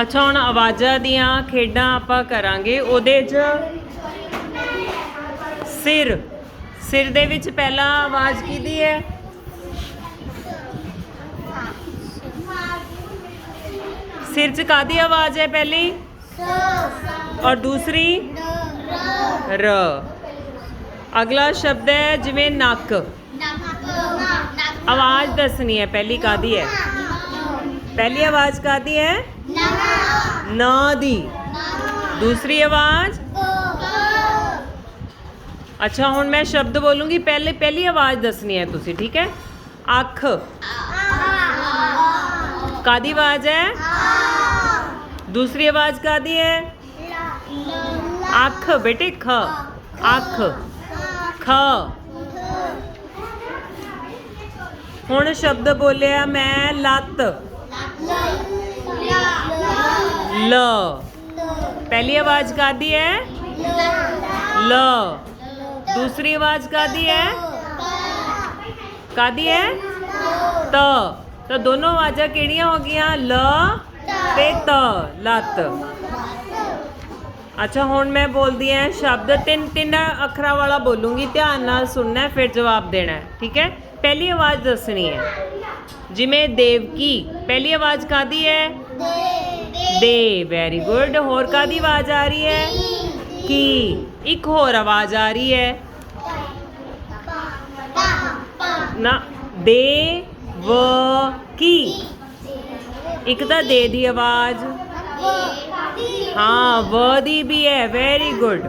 ਅੱਛਾ ਹੁਣ ਆਵਾਜ਼ਾਂ ਦੀਆਂ ਖੇਡਾਂ ਆਪਾਂ ਕਰਾਂਗੇ। ਉਹਦੇ 'ਚ ਸਿਰ। ਸਿਰ ਦੇ ਵਿੱਚ ਪਹਿਲਾ ਆਵਾਜ਼ ਕਿਹਦੀ ਹੈ? ਸਿਰ 'ਚ ਕਾਦੀ ਆਵਾਜ਼ ਹੈ ਪਹਿਲੀ? ਔਰ ਦੂਸਰੀ? ਰ। ਅਗਲਾ ਸ਼ਬਦ ਹੈ ਜਿਵੇਂ ਨੱਕ। ਆਵਾਜ਼ ਦੱਸਣੀ ਹੈ ਪਹਿਲੀ ਕਾਦੀ ਹੈ? ਪਹਿਲੀ ਆਵਾਜ਼ ਕਾਦੀ ਹੈ? ਨਾ ਦੀ। ਦੂਸਰੀ ਆਵਾਜ਼? ਅੱਛਾ, ਹੁਣ ਮੈਂ ਸ਼ਬਦ ਬੋਲੂੰਗੀ। ਪਹਿਲੇ, ਪਹਿਲੀ ਆਵਾਜ਼ ਦੱਸਣੀ ਹੈ ਤੁਸੀਂ, ਠੀਕ ਹੈ? ਅੱਖ। ਕਾਦੀ ਆਵਾਜ਼ ਹੈ? ਦੂਸਰੀ ਆਵਾਜ਼ ਕਾਦੀ ਹੈ? ਅੱਖ, ਬੇਟੇ, ਖ। ਅੱਖ। ਖ। ਹੁਣ ਸ਼ਬਦ ਬੋਲਿਆ ਮੈਂ ਲੱਤ। ਲ। ਪਹਿਲੀ ਆਵਾਜ਼ ਕਾਦੀ ਹੈ? ਲ। ਦੂਸਰੀ ਆਵਾਜ਼ ਕਾਦੀ ਹੈ? ਕਾਦੀ ਹੈ? ਤ। ਤਾਂ ਦੋਨੋਂ ਆਵਾਜ਼ਾਂ ਕਿਹੜੀਆਂ ਹੋ ਗਈਆਂ? ਲ ਤੇ ਤ। ਲੱਤ। ਅੱਛਾ, ਹੁਣ ਮੈਂ ਬੋਲਦੀ ਹਾਂ ਸ਼ਬਦ। ਤਿੰਨ ਤਿੰਨ ਅੱਖਰਾਂ ਵਾਲਾ ਬੋਲੂੰਗੀ। ਧਿਆਨ ਨਾਲ ਸੁਣਨਾ ਫਿਰ ਜਵਾਬ ਦੇਣਾ ਠੀਕ ਹੈ? ਪਹਿਲੀ ਆਵਾਜ਼ ਦੱਸਣੀ ਹੈ। ਜਿਵੇਂ ਦੇਵਕੀ ਪਹਿਲੀ ਆਵਾਜ਼ ਕਾਦੀ ਹੈ? ਦੇ ਵੈਰੀ ਗੁੱਡ ਹੋਰ ਕਾਦੀ ਆਵਾਜ਼ ਆ ਰਹੀ ਹੈ? ਕੀ? ਇੱਕ ਹੋਰ ਆਵਾਜ਼ ਆ ਰਹੀ ਹੈ। ਨਾ ਦੇ ਵ ਕੀ? ਇੱਕ ਤਾਂ ਦੇ ਦੀ ਆਵਾਜ਼। ਹਾਂ ਵ ਦੀ ਵੀ ਹੈ ਵੈਰੀ ਗੁੱਡ